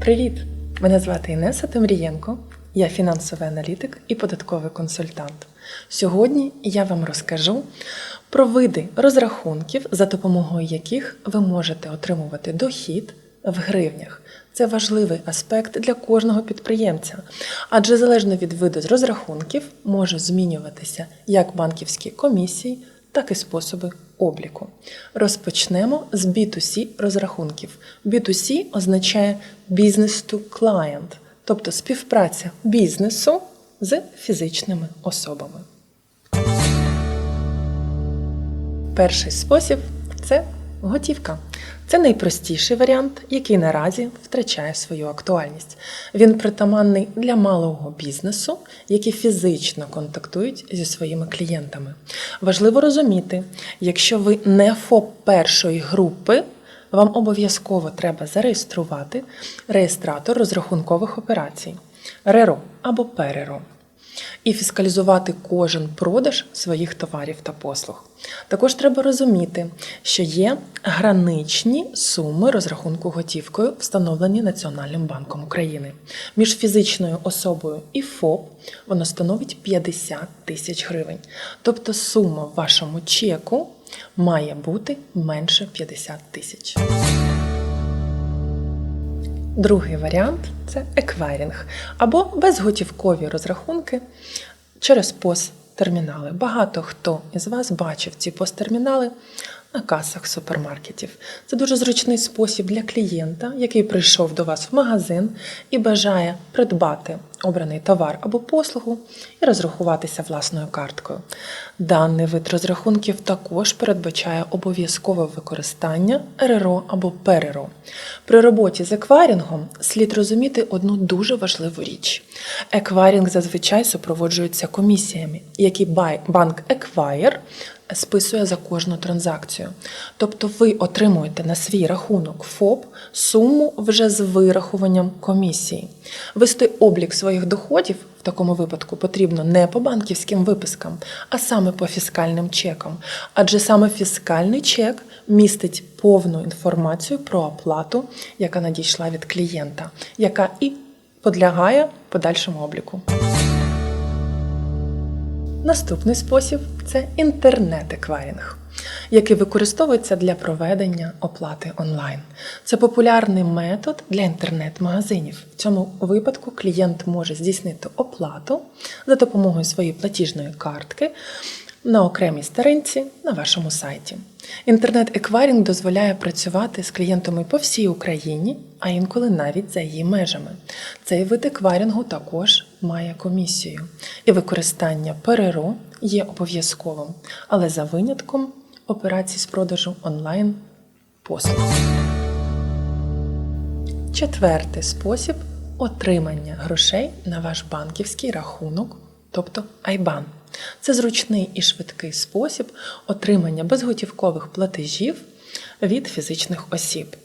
Привіт! Мене звати Інеса Темрієнко, я фінансовий аналітик і податковий консультант. Сьогодні я вам розкажу про види розрахунків, за допомогою яких ви можете отримувати дохід в гривнях. Це важливий аспект для кожного підприємця, адже залежно від виду розрахунків може змінюватися як банківські комісії, так і способи обліку. Розпочнемо з B2C розрахунків. B2C означає Business to Client, тобто співпраця бізнесу з фізичними особами. Перший спосіб це готівка. Це найпростіший варіант, який наразі втрачає свою актуальність. Він притаманний для малого бізнесу, які фізично контактують зі своїми клієнтами. Важливо розуміти, якщо ви не ФОП першої групи, вам обов'язково треба зареєструвати реєстратор розрахункових операцій РЕРО або ПЕРЕРО і фіскалізувати кожен продаж своїх товарів та послуг. Також треба розуміти, що є граничні суми розрахунку готівкою, встановлені Національним банком України. Між фізичною особою і ФОП воно становить 50 тисяч гривень. Тобто сума в вашому чеку має бути менше 50 тисяч. Другий варіант це еквайрінг або безготівкові розрахунки через POS-термінали. Багато хто із вас бачив ці POS-термінали на касах супермаркетів. Це дуже зручний спосіб для клієнта, який прийшов до вас в магазин і бажає придбати обраний товар або послугу і розрахуватися власною карткою. Даний вид розрахунків також передбачає обов'язкове використання РРО або ПРРО. При роботі з еквайрінгом слід розуміти одну дуже важливу річ. Еквайрінг зазвичай супроводжується комісіями, які банк Еквайр списує за кожну транзакцію. Тобто ви отримуєте на свій рахунок ФОП суму вже з вирахуванням комісії. Вести облік своїх доходів в такому випадку потрібно не по банківським випискам, а саме по фіскальним чекам. Адже саме фіскальний чек містить повну інформацію про оплату, яка надійшла від клієнта, яка і підлягає подальшому обліку. Наступний спосіб це інтернет-еквайрінг, який використовується для проведення оплати онлайн. Це популярний метод для інтернет-магазинів. В цьому випадку клієнт може здійснити оплату за допомогою своєї платіжної картки на окремій сторінці на вашому сайті. Інтернет-еквайрінг дозволяє працювати з клієнтами по всій Україні, а інколи навіть за її межами. Цей вид еквайрінгу також має комісію, і використання ПРРО є обов'язковим, але за винятком операцій з продажу онлайн послуг. Четвертий спосіб отримання грошей на ваш банківський рахунок, тобто IBAN. Це зручний і швидкий спосіб отримання безготівкових платежів від фізичних осіб.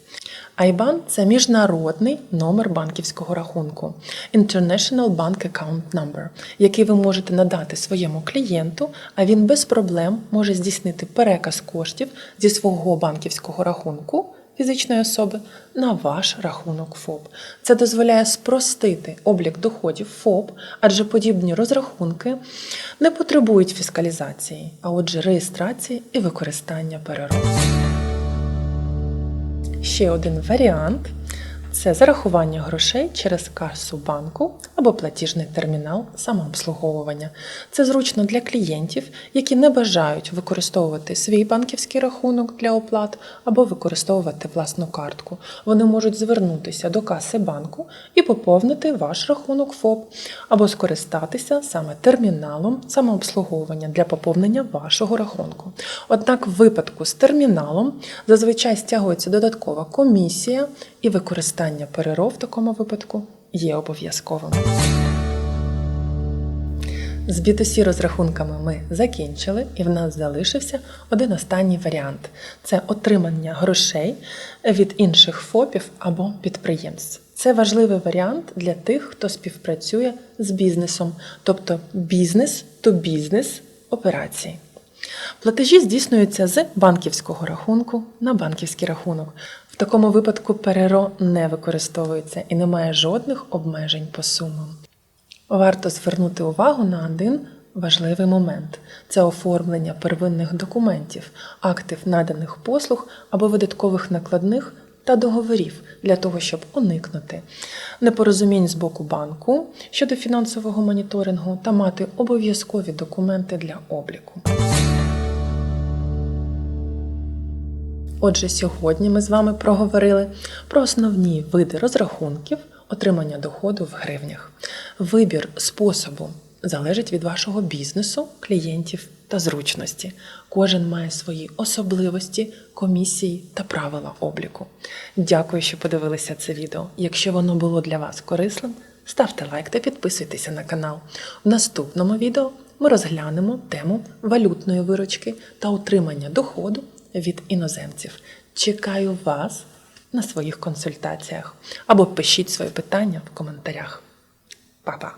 IBAN – це міжнародний номер банківського рахунку International Bank Account Number, який ви можете надати своєму клієнту, а він без проблем може здійснити переказ коштів зі свого банківського рахунку фізичної особи на ваш рахунок ФОП. Це дозволяє спростити облік доходів ФОП, адже подібні розрахунки не потребують фіскалізації, а отже, реєстрації і використання переробки. Ще один варіант це зарахування грошей через касу банку або платіжний термінал самообслуговування. Це зручно для клієнтів, які не бажають використовувати свій банківський рахунок для оплат або використовувати власну картку. Вони можуть звернутися до каси банку і поповнити ваш рахунок ФОП або скористатися саме терміналом самообслуговування для поповнення вашого рахунку. Однак, в випадку з терміналом зазвичай стягується додаткова комісія і використання переров в такому випадку є обов'язковим. З B2C розрахунками ми закінчили, і в нас залишився один останній варіант це отримання грошей від інших ФОПів або підприємств. Це важливий варіант для тих, хто співпрацює з бізнесом, тобто бізнес то бізнес операції. Платежі здійснюються з банківського рахунку на банківський рахунок. В такому випадку переро не використовується і немає жодних обмежень по сумам. Варто звернути увагу на один важливий момент: це оформлення первинних документів, актів наданих послуг або видаткових накладних та договорів для того, щоб уникнути непорозумінь з боку банку щодо фінансового моніторингу та мати обов'язкові документи для обліку. Отже, сьогодні ми з вами проговорили про основні види розрахунків отримання доходу в гривнях. Вибір способу залежить від вашого бізнесу, клієнтів та зручності. Кожен має свої особливості, комісії та правила обліку. Дякую, що подивилися це відео. Якщо воно було для вас корисним, ставте лайк та підписуйтеся на канал. В наступному відео ми розглянемо тему валютної виручки та утримання доходу від іноземців. Чекаю вас на своїх консультаціях або пишіть свої питання в коментарях. Па-па!